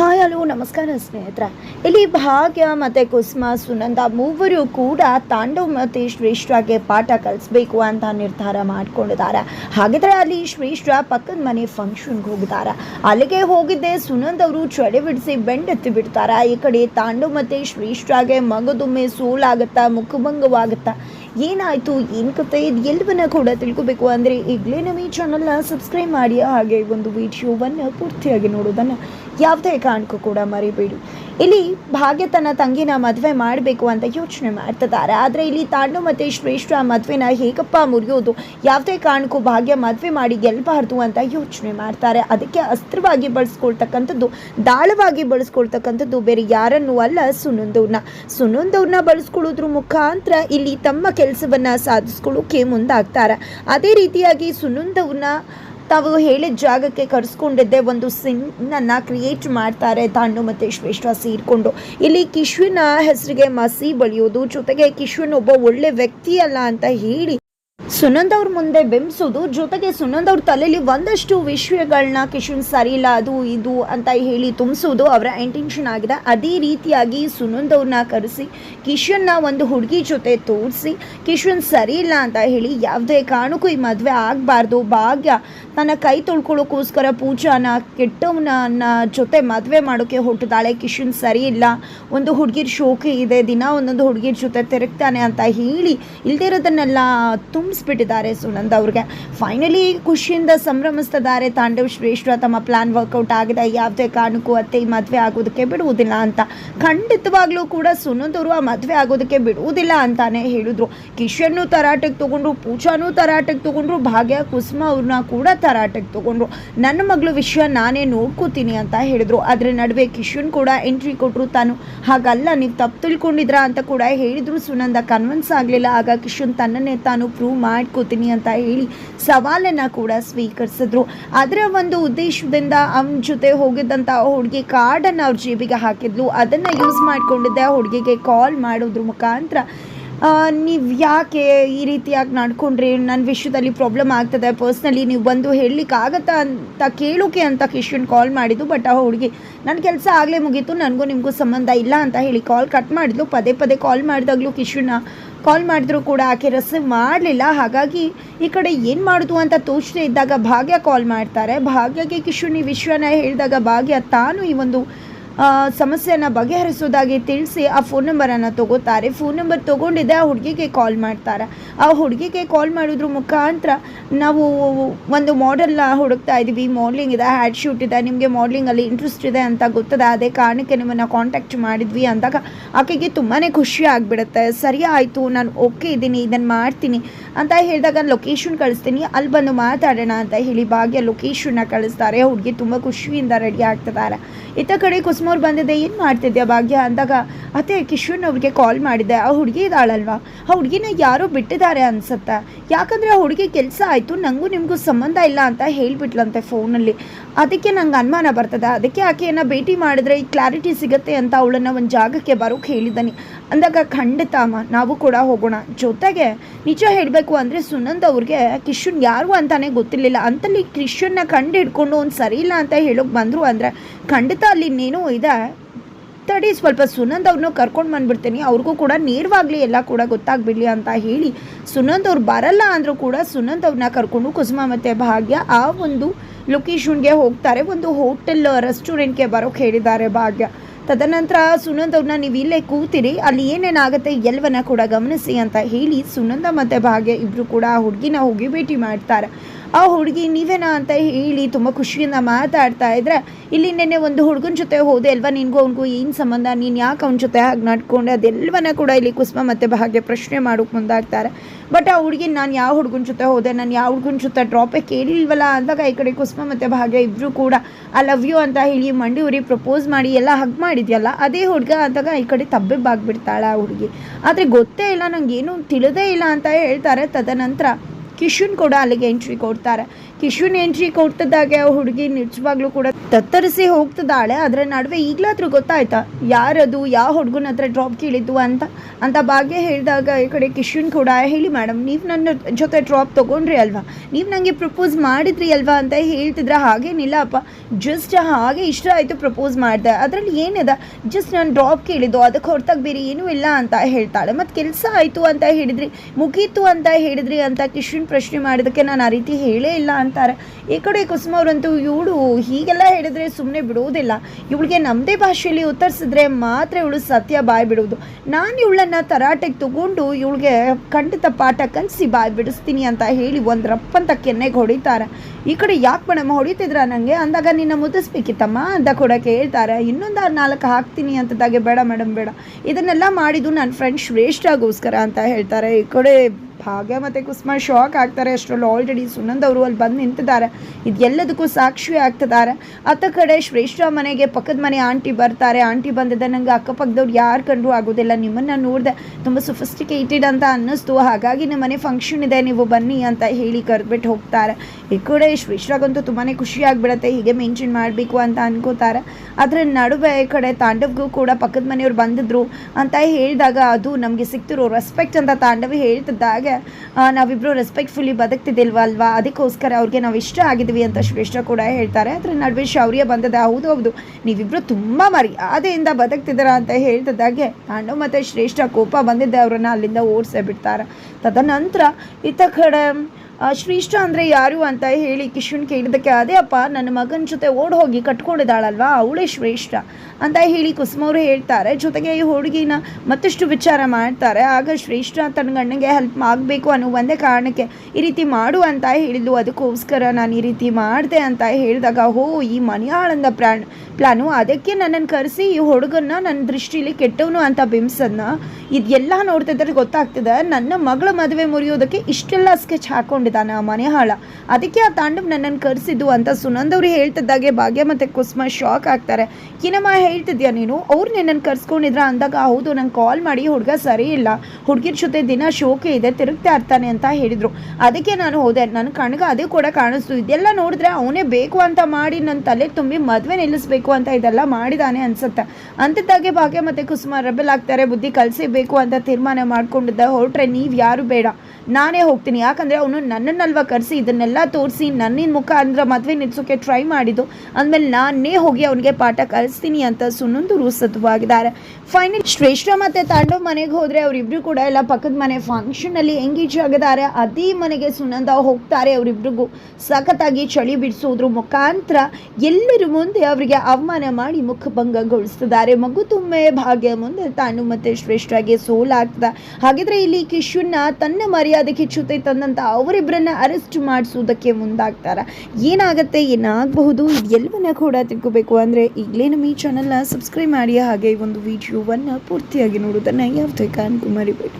Hi, hello, ನಮಸ್ಕಾರ ಸ್ನೇಹಿತರ. ಇಲ್ಲಿ ಭಾಗ್ಯ ಮತ್ತು ಕುಸುಮ, ಸುನಂದ ಮೂವರು ಕೂಡ ತಾಂಡವ್ ಮತ್ತು ಶ್ರೇಷ್ಠಗೆ ಪಾಠ ಕಲಿಸ್ಬೇಕು ಅಂತ ನಿರ್ಧಾರ ಮಾಡಿಕೊಂಡಿದ್ದಾರೆ. ಹಾಗಿದ್ರೆ ಅಲ್ಲಿ ಶ್ರೇಷ್ಠ ಪಕ್ಕದ ಮನೆ ಫಂಕ್ಷನ್ಗೆ ಹೋಗಿದ್ದಾರೆ. ಅಲ್ಲಿಗೆ ಹೋಗಿದ್ದೆ ಸುನಂದ್ ಅವರು ಚಳಿ ಬಿಡಿಸಿ ಬೆಂಡೆತ್ತಿ ಬಿಡ್ತಾರೆ. ಈ ಕಡೆ ತಾಂಡವ್ ಮತ್ತು ಶ್ರೇಷ್ಠಗೆ ಮಗದೊಮ್ಮೆ ಸೋಲಾಗುತ್ತಾ, ಮುಖಭಂಗವಾಗುತ್ತಾ? ಏನಾಯಿತು? ಏನು ಕತೆ ಇದು ಎಲ್ಲವನ್ನ ಕೂಡ ತಿಳ್ಕೊಬೇಕು ಅಂದರೆ ಈಗಲೇ ನಮ್ಮ ಈ ಚಾನಲ್ನ ಸಬ್ಸ್ಕ್ರೈಬ್ ಮಾಡಿ. ಹಾಗೆ ಒಂದು ವಿಡಿಯೋವನ್ನು ಪೂರ್ತಿಯಾಗಿ ನೋಡೋದನ್ನು ಯಾವುದೇ ಕಾರಣಕ್ಕೂ ಕೂಡ ಮರಿಬೇಡಿ. ಇಲ್ಲಿ ಭಾಗ್ಯ ತನ್ನ ತಂಗಿನ ಮದುವೆ ಮಾಡಬೇಕು ಅಂತ ಯೋಚನೆ ಮಾಡ್ತಿದ್ದಾರೆ. ಆದರೆ ಇಲ್ಲಿ ತಾಂಡು ಮತ್ತು ಶ್ರೇಷ್ಠ ಮದುವೆನ ಹೇಗಪ್ಪ ಮುರಿಯೋದು? ಯಾವುದೇ ಕಾರಣಕ್ಕೂ ಭಾಗ್ಯ ಮದುವೆ ಮಾಡಿ ಗೆಲ್ಲಬಾರ್ದು ಅಂತ ಯೋಚನೆ ಮಾಡ್ತಾರೆ. ಅದಕ್ಕೆ ಅಸ್ತ್ರವಾಗಿ ಬಳಸ್ಕೊಳ್ತಕ್ಕಂಥದ್ದು, ದಾಳವಾಗಿ ಬಳಸ್ಕೊಳ್ತಕ್ಕಂಥದ್ದು ಬೇರೆ ಯಾರನ್ನೂ ಅಲ್ಲ ಸುನಂದವ್ರನ್ನ ಸುನಂದವ್ರನ್ನ ಬಳಸ್ಕೊಳ್ಳೋದ್ರ ಮುಖಾಂತರ ಇಲ್ಲಿ ತಮ್ಮ ಕೆಲಸವನ್ನು ಸಾಧಿಸ್ಕೊಳ್ಳೋಕೆ ಮುಂದಾಗ್ತಾರೆ. ಅದೇ ರೀತಿಯಾಗಿ ಸುನಂದವ್ರನ್ನ ತಾವು ಹೇಳಿದ ಜಾಗಕ್ಕೆ ಕರೆಸ್ಕೊಂಡಿದ್ದೆ. ಒಂದು ಸಿನ್ನನ್ನು ಕ್ರಿಯೇಟ್ ಮಾಡ್ತಾರೆ ತಾಂಡು ಮತ್ತು ಶ್ರೇಷ್ಠ ಸೇರಿಕೊಂಡು. ಇಲ್ಲಿ ಕಿಶ್ವಿನ ಹೆಸರಿಗೆ ಮಸಿ ಬಳಿಯೋದು ಜೊತೆಗೆ ಕಿಶ್ವಿನ್ ಒಬ್ಬ ಒಳ್ಳೆ ವ್ಯಕ್ತಿ ಅಲ್ಲ ಅಂತ ಹೇಳಿ ಸುನಂದ್ ಅವ್ರ ಮುಂದೆ ಬೆಂಬಿಸೋದು, ಜೊತೆಗೆ ಸುನಂದ್ ಅವ್ರ ತಲೆಯಲ್ಲಿ ಒಂದಷ್ಟು ವಿಷಯಗಳನ್ನ ಕಿಶನ್ ಸರಿ ಇಲ್ಲ ಅದು ಇದು ಅಂತ ಹೇಳಿ ತುಂಬಿಸೋದು ಅವರ ಇಂಟೆನ್ಷನ್ ಆಗಿದೆ. ಅದೇ ರೀತಿಯಾಗಿ ಸುನಂದ್ ಅವ್ರನ್ನ ಕರೆಸಿ, ಕಿಶನ್ನ ಒಂದು ಹುಡುಗಿ ಜೊತೆ ತೋರಿಸಿ, ಕಿಶನ್ ಸರಿ ಇಲ್ಲ ಅಂತ ಹೇಳಿ ಯಾವುದೇ ಕಾರಣಕ್ಕೂ ಈ ಮದುವೆ ಆಗಬಾರ್ದು, ಭಾಗ್ಯ ತನ್ನ ಕೈ ತೊಳ್ಕೊಳ್ಳೋಕ್ಕೋಸ್ಕರ ಪೂಜಾನ ಕೆಟ್ಟವನ ಜೊತೆ ಮದುವೆ ಮಾಡೋಕ್ಕೆ ಹೊಟ್ಟಿದ್ದಾಳೆ ಕಿಶನ್ ಸರಿ ಇಲ್ಲ ಒಂದು ಹುಡುಗಿರ್ ಶೋಕಿ ಇದೆ, ದಿನ ಒಂದೊಂದು ಹುಡುಗಿರ ಜೊತೆ ತಿರುಗ್ತಾನೆ ಅಂತ ಹೇಳಿ ಇಲ್ದಿರೋದನ್ನೆಲ್ಲ ತುಂಬಿಸ್ಬಿಟ್ಟಿದ್ದಾರೆ ಸುನಂದ್ ಅವ್ರಿಗೆ. ಫೈನಲಿ ಖುಷಿಯಿಂದ ಸಂಭ್ರಮಿಸ್ತಿದ್ದಾರೆ ತಾಂಡವ್ ಶ್ರೇಷ್ಠ. ತಮ್ಮ ಪ್ಲಾನ್ ವರ್ಕೌಟ್ ಆಗಿದೆ. ಯಾವುದೇ ಕಾರಣಕ್ಕೂ ಅತ್ತೆ ಈ ಮದುವೆ ಆಗೋದಕ್ಕೆ ಬಿಡುವುದಿಲ್ಲ ಅಂತ. ಖಂಡಿತವಾಗ್ಲೂ ಕೂಡ ಸುನಂದ್ ಅವರು ಆ ಮದುವೆ ಆಗೋದಕ್ಕೆ ಬಿಡುವುದಿಲ್ಲ ಅಂತಾನೆ ಹೇಳಿದ್ರು. ಕಿಶನ್ನು ತರಾಟೆಗೆ ತಗೊಂಡ್ರು, ಪೂಜಾನೂ ತರಾಟೆಗೆ ತಗೊಂಡ್ರು, ಭಾಗ್ಯ, ಕುಸುಮ ಅವ್ರನ್ನ ಕೂಡ ತರಾಟೆಗೆ ತಗೊಂಡ್ರು. ನನ್ನ ಮಗಳು ವಿಷಯ ನಾನೇ ನೋಡ್ಕೋತೀನಿ ಅಂತ ಹೇಳಿದ್ರು. ಅದ್ರ ನಡುವೆ ಕಿಶನ್ ಕೂಡ ಎಂಟ್ರಿ ಕೊಟ್ಟರು ತಾನು. ಹಾಗಲ್ಲ, ನೀವು ತಪ್ಪು ತಿಳ್ಕೊಂಡಿದ್ರಾ ಅಂತ ಕೂಡ ಹೇಳಿದ್ರು ಸುನಂದ. ಕನ್ವಿನ್ಸ್ ಆಗಲಿಲ್ಲ. ಆಗ ಕಿಶನ್ ತನ್ನನ್ನೇ ತಾನು ಪ್ರೂವ್ ಮಾಡ್ಕೋತೀನಿ ಅಂತ ಹೇಳಿ ಸವಾಲನ್ನು ಕೂಡ ಸ್ವೀಕರಿಸಿದ್ರು. ಅದರ ಒಂದು ಉದ್ದೇಶದಿಂದ ಅವನ ಜೊತೆ ಹೋಗಿದ್ದಂಥ ಹುಡುಗಿ ಕಾರ್ಡನ್ನು ಅವ್ರ ಜೇಬಿಗೆ ಹಾಕಿದ್ಲು. ಅದನ್ನು ಯೂಸ್ ಮಾಡಿಕೊಂಡಿದ್ದೆ. ಆ ಹುಡುಗಿಗೆ ಕಾಲ್ ಮಾಡೋದ್ರ ಮುಖಾಂತರ. ನೀವು ಯಾಕೆ ಈ ರೀತಿಯಾಗಿ ನಡ್ಕೊಂಡ್ರಿ? ನನ್ನ ವಿಷಯದಲ್ಲಿ ಪ್ರಾಬ್ಲಮ್ ಆಗ್ತದೆ. ಪರ್ಸ್ನಲಿ ನೀವು ಬಂದು ಹೇಳಲಿಕ್ಕೆ ಆಗತ್ತಾ ಅಂತ ಕೇಳೋಕೆ ಅಂತ ಕಿಶನ್ ಕಾಲ್ ಮಾಡಿದ್ದು. ಬಟ್ ಆ ಹುಡುಗಿ ನನ್ನ ಕೆಲಸ ಆಗಲೇ ಮುಗೀತು. ನನಗೂ ನಿಮಗೂ ಸಂಬಂಧ ಇಲ್ಲ ಅಂತ ಹೇಳಿ ಕಾಲ್ ಕಟ್ ಮಾಡಿದ್ಲು. ಪದೇ ಪದೇ ಕಾಲ್ ಮಾಡಿದಾಗಲೂ ಕಿಶನ್ನ ಕಾಲ್ ಮಾಡಿದ್ರು ಕೂಡ ಆಕೆ ರಿಸೀವ್ ಮಾಡಲಿಲ್ಲ. ಹಾಗಾಗಿ ಈ ಕಡೆ ಏನು ಮಾಡೋದು ಅಂತ ತೋಚದೇ ಇದ್ದಾಗ ಭಾಗ್ಯ ಕಾಲ್ ಮಾಡ್ತಾರೆ. ಭಾಗ್ಯಗೆ ಕಿಶುನಿ ಈ ವಿಷಯನ ಹೇಳಿದಾಗ ಭಾಗ್ಯ ತಾನು ಈ ಒಂದು ಸಮಸ್ಯೆಯನ್ನು ಬಗೆಹರಿಸೋದಾಗಿ ತಿಳಿಸಿ ಆ ಫೋನ್ ನಂಬರನ್ನು ತಗೋತಾರೆ. ಫೋನ್ ನಂಬರ್ ತೊಗೊಂಡಿದ್ದೆ, ಆ ಹುಡುಗಿಗೆ ಕಾಲ್ ಮಾಡ್ತಾರೆ. ಆ ಹುಡುಗಿಗೆ ಕಾಲ್ ಮಾಡಿದ್ರ ಮುಖಾಂತರ ನಾವು ಒಂದು ಮಾಡೆಲ್ನ ಹುಡುಕ್ತಾ ಇದ್ದೀವಿ. ಮಾಡ್ಲಿಂಗ್ ಇದೆ ಹ್ಯಾಡ್ ಶೂಟ್ ಇದೆ, ನಿಮಗೆ ಮಾಡ್ಲಿಂಗಲ್ಲಿ ಇಂಟ್ರೆಸ್ಟ್ ಇದೆ ಅಂತ ಗೊತ್ತದೆ, ಅದೇ ಕಾರಣಕ್ಕೆ ನಿಮ್ಮನ್ನು ಕಾಂಟ್ಯಾಕ್ಟ್ ಮಾಡಿದ್ವಿ ಅಂದಾಗ ಆಕೆಗೆ ತುಂಬಾ ಖುಷಿ ಆಗಿಬಿಡುತ್ತೆ. ಸರಿ ಆಯಿತು, ನಾನು ಓಕೆ ಇದ್ದೀನಿ ಇದನ್ನು ಮಾಡ್ತೀನಿ ಅಂತ ಹೇಳಿದಾಗ ಲೊಕೇಶನ್ ಕಳಿಸ್ತೀನಿ, ಅಲ್ಲಿ ಬಂದು ಮಾತಾಡೋಣ ಅಂತ ಹೇಳಿ ಭಾಗ್ಯ ಲೊಕೇಶನ್ನ ಕಳಿಸ್ತಾರೆ. ಹುಡುಗಿ ತುಂಬ ಖುಷಿಯಿಂದ ರೆಡಿ ಆಗ್ತಿದ್ದಾರೆ. ಇತ್ತ ಕಡೆ ಕುಸುಮವ್ರು ಬಂದಿದೆ ಏನು ಮಾಡ್ತಿದ್ಯಾ ಭಾಗ್ಯ? ಅಂದಾಗ ಅತ್ತೆ, ಕಿಶುನ್ ಅವ್ರಿಗೆ ಕಾಲ್ ಮಾಡಿದೆ. ಆ ಹುಡುಗಿ ಇದ್ದಾಳಲ್ವಾ ಆ ಹುಡುಗಿನ ಯಾರೋ ಬಿಟ್ಟಿದ್ದಾರೆ ಅನ್ಸುತ್ತೆ. ಯಾಕಂದರೆ ಆ ಹುಡುಗಿ ಕೆಲಸ ಆಯಿತು ನನಗೂ ನಿಮಗೂ ಸಂಬಂಧ ಇಲ್ಲ ಅಂತ ಹೇಳಿಬಿಟ್ಲಂತೆ ಫೋನಲ್ಲಿ ಅದಕ್ಕೆ ನಂಗೆ ಅನುಮಾನ ಬರ್ತದೆ. ಅದಕ್ಕೆ ಆಕೆಯನ್ನು ಭೇಟಿ ಮಾಡಿದ್ರೆ ಈ ಕ್ಲಾರಿಟಿ ಸಿಗುತ್ತೆ ಅಂತ ಅವಳನ್ನು ಒಂದು ಜಾಗಕ್ಕೆ ಬರೋಕ್ಕೆ ಹೇಳಿದ್ದಾನೆ ಅಂದಾಗ ಖಂಡಿತ ಅಮ್ಮ, ನಾವು ಕೂಡ ಹೋಗೋಣ. ಜೊತೆಗೆ ನಿಜ ಹೇಳಬೇಕು ಅಂದರೆ ಸುನಂದ್ ಅವ್ರಿಗೆ ಕಿಶುನ್ ಯಾರು ಅಂತಾನೆ ಗೊತ್ತಿರಲಿಲ್ಲ. ಅಂತಲ್ಲಿ ಕಿಶನ್ನ ಕಂಡು ಹಿಡ್ಕೊಂಡು ಒಂದು ಸರಿ ಇಲ್ಲ ಅಂತ ಹೇಳೋಕೆ ಬಂದರು ಅಂದರೆ ಖಂಡಿತ ಅಲ್ಲಿ ಇನ್ನೇನೋ ಇದೆ. ತಡಿ ಸ್ವಲ್ಪ ಸುನಂದ್ ಅವ್ರನ್ನ ಕರ್ಕೊಂಡು ಬಂದ್ಬಿಡ್ತೀನಿ. ಅವ್ರಿಗೂ ಕೂಡ ನೇರವಾಗಲಿ ಎಲ್ಲ ಕೂಡ ಗೊತ್ತಾಗ್ಬಿಡ್ಲಿ ಅಂತ ಹೇಳಿ ಸುನಂದ್ ಅವ್ರು ಬರಲ್ಲ ಅಂದರೂ ಕೂಡ ಸುನಂದ್ ಅವ್ರನ್ನ ಕರ್ಕೊಂಡು ಕುಸುಮ ಮತ್ತು ಭಾಗ್ಯ ಆ ಒಂದು ಲೊಕೇಶನ್ಗೆ ಹೋಗ್ತಾರೆ. ಒಂದು ಹೋಟೆಲ್, ರೆಸ್ಟೋರೆಂಟ್ಗೆ ಬರೋಕ್ಕೆ ಹೇಳಿದ್ದಾರೆ ಭಾಗ್ಯ. ತದನಂತರ ಸುನಂದ್ ಅವ್ರನ್ನ ನೀವು ಇಲ್ಲೇ ಕೂತಿರಿ. ಅಲ್ಲಿ ಏನೇನಾಗುತ್ತೆ ಎಲ್ಲವನ್ನ ಕೂಡ ಗಮನಿಸಿ ಅಂತ ಹೇಳಿ ಸುನಂದ ಮತ್ತು ಭಾಗ್ಯ ಇಬ್ಬರು ಕೂಡ ಆ ಹುಡುಗಿನ ಹೋಗಿ ಭೇಟಿ ಮಾಡ್ತಾರೆ. ಆ ಹುಡುಗಿ ನೀವೇನಾ ಅಂತ ಹೇಳಿ ತುಂಬ ಖುಷಿಯಿಂದ ಮಾತಾಡ್ತಾ ಇದ್ರೆ, ಇಲ್ಲಿ ನೆನ್ನೆ ಒಂದು ಹುಡುಗನ ಜೊತೆ ಹೋದೆ ಅಲ್ವಾ? ನಿನಗೂ ಅವ್ನಿಗೂ ಏನು ಸಂಬಂಧ? ನೀನು ಯಾಕೆ ಅವನ ಜೊತೆ ಹಾಗೆ ನಡ್ಕೊಂಡೆ? ಅದೆಲ್ಲವನ್ನ ಕೂಡ ಇಲ್ಲಿ ಕುಸುಮ ಮತ್ತೆ ಭಾಗ್ಯ ಪ್ರಶ್ನೆ ಮಾಡೋಕೆ ಮುಂದಾಗ್ತಾರೆ. ಬಟ್ ಆ ಹುಡುಗಿ, ನಾನು ಯಾವ ಹುಡುಗನ ಜೊತೆ ಹೋದೆ? ನಾನು ಯಾವ ಹುಡುಗನ ಜೊತೆ ಡ್ರಾಪೇ ಕೇಳಿಲ್ವಲ್ಲ? ಅಂದಾಗ ಈ ಕಡೆ ಕುಸುಮ ಮತ್ತು ಭಾಗ್ಯ ಇಬ್ಬರು ಕೂಡ ಐ ಲವ್ ಯು ಅಂತ ಹೇಳಿ ಮಂಡಿ ಉರಿ ಪ್ರಪೋಸ್ ಮಾಡಿ, ಎಲ್ಲ ಹಗ್ ಮಾಡಿದ್ಯಲ್ಲ? ಅದೇ ಹುಡುಗ ಅಂದಾಗ ಈ ಕಡೆ ತಬ್ಬಿಬ್ಬಾಗ್ಬಿಡ್ತಾಳೆ ಆ ಹುಡುಗಿ. ಆದರೆ ಗೊತ್ತೇ ಇಲ್ಲ ನಂಗೆ ಏನೂ ತಿಳಿದೇ ಇಲ್ಲ ಅಂತ ಹೇಳ್ತಾರೆ. ತದನಂತರ ಕಿಶನ್ ಕೂಡ ಅಲ್ಲಿಗೆ ಎಂಟ್ರಿ ಕೊಡ್ತಾರೆ. ಕಿಶುನ್ ಎಂಟ್ರಿ ಕೊಡ್ತಿದ್ದಾಗೆ, ಆ ಹುಡುಗಿ ನಿಜವಾಗ್ಲೂ ಕೂಡ ತತ್ತರಿಸಿ ಹೋಗ್ತಿದ್ದಾಳೆ ಅದರ ನಡುವೆ ಈಗಲಾದ್ರೂ ಗೊತ್ತಾಯ್ತಾ, ಯಾರದು, ಯಾವ ಹುಡುಗನ ಹತ್ರ ಡ್ರಾಪ್ ಕೇಳಿದ್ದು ಅಂತ? ಅಂತ ಭಾಗ್ಯ ಹೇಳಿದಾಗ, ಈ ಕಡೆ ಕಿಶುನ್ ಕೂಡ ಹೇಳಿ ಮೇಡಮ್ ನೀವು ನನ್ನ ಜೊತೆ ಡ್ರಾಪ್ ತೊಗೊಂಡ್ರಿ ಅಲ್ವಾ? ನೀವು ನನಗೆ ಪ್ರಪೋಸ್ ಮಾಡಿದ್ರಿ ಅಲ್ವಾ? ಅಂತ ಹೇಳ್ತಿದ್ರೆ. ಹಾಗೇನಿಲ್ಲ ಅಪ್ಪ ಜಸ್ಟ್ ಹಾಗೆ ಇಷ್ಟ ಆಯಿತು ಪ್ರಪೋಸ್ ಮಾಡಿದೆ. ಅದರಲ್ಲಿ ಏನಿದೆ? ಜಸ್ಟ್ ನಾನು ಡ್ರಾಪ್ ಕೇಳಿದ್ದು, ಅದಕ್ಕೆ ಹೊರತಾಗಿ ಬೇರೆ ಏನೂ ಇಲ್ಲ ಅಂತ ಹೇಳ್ತಾಳೆ. ಮತ್ತು ಕೆಲಸ ಆಯಿತು ಅಂತ ಹೇಳಿದ್ರಿ, ಮುಗೀತು ಅಂತ ಹೇಳಿದ್ರಿ ಅಂತ ಕಿಶುನ್ ಪ್ರಶ್ನೆ ಮಾಡಿದಕ್ಕೆ ನಾನು ಆ ರೀತಿ ಹೇಳೇ ಇಲ್ಲ ಅಂತಾರೆ ಈ ಕಡೆ ಕುಸುಮ ಅವರಂತೂ ಇವಳು ಹೀಗೆಲ್ಲ ಹೇಳಿದ್ರೆ ಸುಮ್ಮನೆ ಬಿಡುವುದಿಲ್ಲ. ಇವಳಿಗೆ ನಮ್ಮದೇ ಭಾಷೆಯಲ್ಲಿ ಉತ್ತರಿಸಿದ್ರೆ ಮಾತ್ರ ಇವಳು ಸತ್ಯ ಬಾಯಿ ಬಿಡುವುದು. ನಾನು ಇವಳನ್ನು ತರಾಟೆಗೆ ತಗೊಂಡು ಇವಳಿಗೆ ಖಂಡಿತ ಪಾಠ ಕಲಿಸಿ ಬಾಯಿ ಬಿಡಿಸ್ತೀನಿ ಅಂತ ಹೇಳಿ ಒಂದು ರಪ್ಪಂತ ಕೆನ್ನೆಗೆ ಹೊಡಿತಾರೆ. ಈ ಕಡೆ ಯಾಕೆ ಮೇಡಮ್ ಹೊಡಿತಿದ್ರ ನನಗೆ ಅಂದಾಗ ನಿನ್ನ ಮುದ್ದಿಸ್ಬೇಕಿತ್ತಮ್ಮ ಅಂತ ಕೂಡ ಕೇಳ್ತಾರೆ. ಇನ್ನೊಂದು ನಾಲ್ಕು ಹಾಕ್ತೀನಿ ಅಂತದಾಗೆ ಬೇಡ ಮೇಡಮ್, ಬೇಡ. ಇದನ್ನೆಲ್ಲ ಮಾಡಿದ್ದು ನನ್ನ ಫ್ರೆಂಡ್ ಶ್ರೇಷ್ಠಗೋಸ್ಕರ ಅಂತ ಹೇಳ್ತಾರೆ. ಈ ಕಡೆ ಭಾಗ್ಯ ಮತ್ತು ಕುಸುಮ ಶಾಕ್ ಆಗ್ತಾರೆ. ಅಷ್ಟರಲ್ಲಿ ಆಲ್ರೆಡಿ ಸುನಂದ್ ಅವರು ಅಲ್ಲಿ ಬಂದು ನಿಂತಿದ್ದಾರೆ. ಇದೆಲ್ಲದಕ್ಕೂ ಸಾಕ್ಷಿ ಆಗ್ತಿದ್ದಾರೆ. ಅತ್ತ ಕಡೆ ಶ್ರೇಷ್ಠ ಮನೆಗೆ ಪಕ್ಕದ ಮನೆ ಆಂಟಿ ಬರ್ತಾರೆ. ಆಂಟಿ ಬಂದಿದ್ದೆ ನಂಗೆ ಅಕ್ಕಪಕ್ಕದವ್ರು ಯಾರು ಕಂಡ್ರೂ ಆಗೋದಿಲ್ಲ. ನಿಮ್ಮನ್ನು ನೋಡಿದೆ ತುಂಬ ಸೊಫಿಸ್ಟಿಕೇಟೆಡ್ ಅಂತ ಅನ್ನಿಸ್ತು. ಹಾಗಾಗಿ ನಿಮ್ಮ ಮನೆ ಫಂಕ್ಷನ್ ಇದೆ, ನೀವು ಬನ್ನಿ ಅಂತ ಹೇಳಿ ಕರೆದ್ಬಿಟ್ಟು ಹೋಗ್ತಾರೆ. ಈ ಕಡೆ ಶ್ರೇಷ್ಠಗಂತೂ ತುಂಬಾ ಖುಷಿ ಆಗಿಬಿಡತ್ತೆ. ಹೀಗೆ ಮೆನ್ಷನ್ ಮಾಡಬೇಕು ಅಂತ ಅನ್ಕೋತಾರೆ. ಅದರ ನಡುವೆ ಈ ಕಡೆ ತಾಂಡವ್ಗೂ ಕೂಡ ಪಕ್ಕದ ಮನೆಯವ್ರು ಬಂದಿದ್ರು ಅಂತ ಹೇಳಿದಾಗ ಅದು ನಮಗೆ ಸಿಕ್ತಿರೋ ರೆಸ್ಪೆಕ್ಟ್ ಅಂತ ತಾಂಡವ್ ಹೇಳ್ತಿದ್ದಾಗೆ ಆ, ನಾವಿಬ್ರು ರೆಸ್ಪೆಕ್ಟ್ಫುಲ್ಲಿ ಬದುಕ್ತಿದ್ದಿಲ್ವಲ್ವಾ ಅದಕ್ಕೋಸ್ಕರ ಅವ್ರಿಗೆ ನಾವು ಇಷ್ಟ ಆಗಿದ್ವಿ ಅಂತ ಶ್ರೇಷ್ಠ ಕೂಡ ಹೇಳ್ತಾರೆ. ಅದ್ರ ನಡುವೆ ಶೌರ್ಯ ಬಂದದ ಹೌದು ಹೌದು. ನೀವಿಬ್ರು ತುಂಬ ಮರ್ಯಾದೆಯಿಂದ ಬದುಕ್ತಿದ್ದೀರಾ ಅಂತ ಹೇಳ್ತಿದ್ದಾಗೆ ತಾಂಡವ್ ಮತ್ತು ಶ್ರೇಷ್ಠ ಕೋಪ ಬಂದಿದ್ದೆ ಅವರನ್ನು ಅಲ್ಲಿಂದ ಓಡಿಸೇ ಬಿಡ್ತಾರೆ. ತದನಂತರ ಇತ್ತ ಕಡೆ ಶ್ರೇಷ್ಠ ಅಂದರೆ ಯಾರು ಅಂತ ಹೇಳಿ ಕಿಶನ್ ಕೇಳಿದ್ದಕ್ಕೆ ಅದೇ ಅಪ್ಪ, ನನ್ನ ಮಗನ ಜೊತೆ ಓಡ್ ಹೋಗಿ ಕಟ್ಕೊಂಡಿದ್ದಾಳಲ್ವಾ? ಅವಳೇ ಶ್ರೇಷ್ಠ ಅಂತ ಹೇಳಿ ಕುಸುಮವರು ಹೇಳ್ತಾರೆ. ಜೊತೆಗೆ ಈ ಹುಡುಗಿನ ಮತ್ತಷ್ಟು ವಿಚಾರ ಮಾಡ್ತಾರೆ. ಆಗ ಶ್ರೇಷ್ಠ ತನ್ನ ಗಂಡನಿಗೆ ಹೆಲ್ಪ್ ಆಗಬೇಕು ಅನ್ನೋ ಒಂದೇ ಕಾರಣಕ್ಕೆ ಈ ರೀತಿ ಮಾಡು ಅಂತ ಹೇಳಿದ್ಲು. ಅದಕ್ಕೋಸ್ಕರ ನಾನು ಈ ರೀತಿ ಮಾಡಿದೆ ಅಂತ ಹೇಳಿದಾಗ, ಹೋ, ಈ ಮನೆಯಾಳಂದ ಪ್ರಾಣ್, ಪ್ಲಾನು. ಅದಕ್ಕೆ ನನ್ನನ್ನು ಕರೆಸಿ ಈ ಹುಡುಗನ್ನ ನನ್ನ ದೃಷ್ಟಿಲಿ ಕೆಟ್ಟವನು ಅಂತ ಬಿಂಬಿಸೋದನ್ನ ಇದೆಲ್ಲ ನೋಡ್ತಿದ್ರೆ ಗೊತ್ತಾಗ್ತದೆ, ನನ್ನ ಮಗಳ ಮದುವೆ ಮುರಿಯೋದಕ್ಕೆ ಇಷ್ಟೆಲ್ಲ ಸ್ಕೆಚ್ ಹಾಕೊಂಡಿದ್ದಾನೆ ಆ ಮನೆ ಹಾಳ ಅದಕ್ಕೆ ಆ ತಾಂಡವ್ ನನ್ನನ್ನು ಕರೆಸಿದ್ದು ಅಂತ ಸುನಂದವ್ರು ಹೇಳ್ತಿದ್ದಾಗೆ ಭಾಗ್ಯ ಮತ್ತು ಕುಸುಮ ಶಾಕ್ ಆಗ್ತಾರೆ. ಏನಮ್ಮ ಹೇಳ್ತಿದ್ಯಾ ನೀನು? ಅವ್ರು ನಿನ್ನನ್ನು ಕರ್ಸ್ಕೊಂಡಿದ್ರ ಅಂದಾಗ ಹೌದು, ನಂಗೆ ಕಾಲ್ ಮಾಡಿ ಹುಡುಗ ಸರಿ ಇಲ್ಲ. ಹುಡುಗಿರ ಜೊತೆ ದಿನ ಶೋಕೆ ಇದೆ, ತಿರುಗ್ತಾ ಇರ್ತಾನೆ ಅಂತ ಹೇಳಿದರು. ಅದಕ್ಕೆ ನಾನು ಹೋದೆ. ನನ್ನ ಕಣ್ಗೆ ಅದೇ ಕೂಡ ಕಾಣಿಸ್ತು. ಇದೆಲ್ಲ ನೋಡಿದ್ರೆ ಅವನೇ ಬೇಕು ಅಂತ ಮಾಡಿ ನನ್ನ ತಲೆ ತುಂಬಿ ಮದುವೆ ನಿಲ್ಲಿಸ್ಬೇಕು ಅಂತ ಇದೆಲ್ಲ ಮಾಡಿದಾನೆ ಅನ್ಸುತ್ತೆ. ಅಂತಿದ್ದಾಗೆ ಭಾಗ್ಯ ಮತ್ತು ಕುಸುಮ ರೆಬೆಲ್ ಆಗ್ತಾರೆ. ಬುದ್ಧಿ ಕಲಿಸಬೇಕು ಅಂತ ತೀರ್ಮಾನ ಮಾಡ್ಕೊಂಡಿದ್ದ. ಹೊರಟ್ರೆ ನೀವು ಯಾರು ಬೇಡ. ನಾನೇ ಹೋಗ್ತೀನಿ. ಯಾಕಂದರೆ ಅವನು ನನ್ನನ್ನಲ್ವ ಕರೆಸಿ, ಇದನ್ನೆಲ್ಲ ತೋರಿಸಿ, ನನ್ನಿನ ಮುಖ ಅಂದ್ರೆ ಮದುವೆ ನಿಲ್ಸೋಕ್ಕೆ ಟ್ರೈ ಮಾಡಿದ್ದು. ಅಂದಮೇಲೆ ನಾನೇ ಹೋಗಿ ಅವನಿಗೆ ಪಾಠ ಕಲಿಸ್ತೀನಿ ಅಂತ ಸುನಂದು ರೂಸತ್ವಾಗಿದ್ದಾರೆ. ಫೈನಲ್ ಶ್ರೇಷ್ಠ ಮತ್ತು ತಾಂಡವ್ ಮನೆಗೆ ಹೋದರೆ ಅವರಿಬ್ಬರು ಕೂಡ ಎಲ್ಲ ಪಕ್ಕದ ಮನೆ ಫಂಕ್ಷನಲ್ಲಿ ಎಂಗೇಜ್ ಆಗಿದ್ದಾರೆ. ಅದೇ ಮನೆಗೆ ಸುನಂದ ಹೋಗ್ತಾರೆ ಅವರಿಬ್ರಿಗೂ. ಸಖತ್ತಾಗಿ ಚಳಿ ಬಿಡಿಸೋದ್ರ ಮುಖಾಂತರ ಎಲ್ಲರ ಮುಂದೆ ಅವರಿಗೆ ಅವಮಾನ ಮಾಡಿ ಮುಖಭಂಗಗೊಳಿಸ್ತಿದ್ದಾರೆ ಮಗು ತುಂಬೆ ಭಾಗ್ಯ ಮುಂದೆ ತಾನು ಮತ್ತೆ ಶ್ರೇಷ್ಠಗೆ ಸೋಲಾಗ್ತದೆ. ಹಾಗಿದ್ರೆ ಇಲ್ಲಿ ಕಿಶುನ್ನ ತನ್ನ ಮರ್ಯಾದೆ ಕಿಚ್ಚುತ್ತೆ ತಂದಂತ ಅವರಿಬ್ಬರನ್ನ ಅರೆಸ್ಟ್ ಮಾಡಿಸೋದಕ್ಕೆ ಮುಂದಾಗ್ತಾರೆ. ಏನಾಗುತ್ತೆ, ಏನಾಗಬಹುದು, ಇದೆಲ್ಲವನ್ನ ಕೂಡ ತಿಳ್ಕೋಬೇಕು. ಅಂದರೆ ಈಗಲೇ ನಮ್ಮ ಈ ಚಾನಲ್ನ ಸಬ್ಸ್ಕ್ರೈಬ್ ಮಾಡಿ, ಹಾಗೆ ಒಂದು ವಿಡಿಯೋವನ್ನು ಪೂರ್ತಿಯಾಗಿ ನೋಡೋದನ್ನು ಯಾವುದೇ ಕಾರಣಕ್ಕೂ ಮರಿಬೇಡಿ.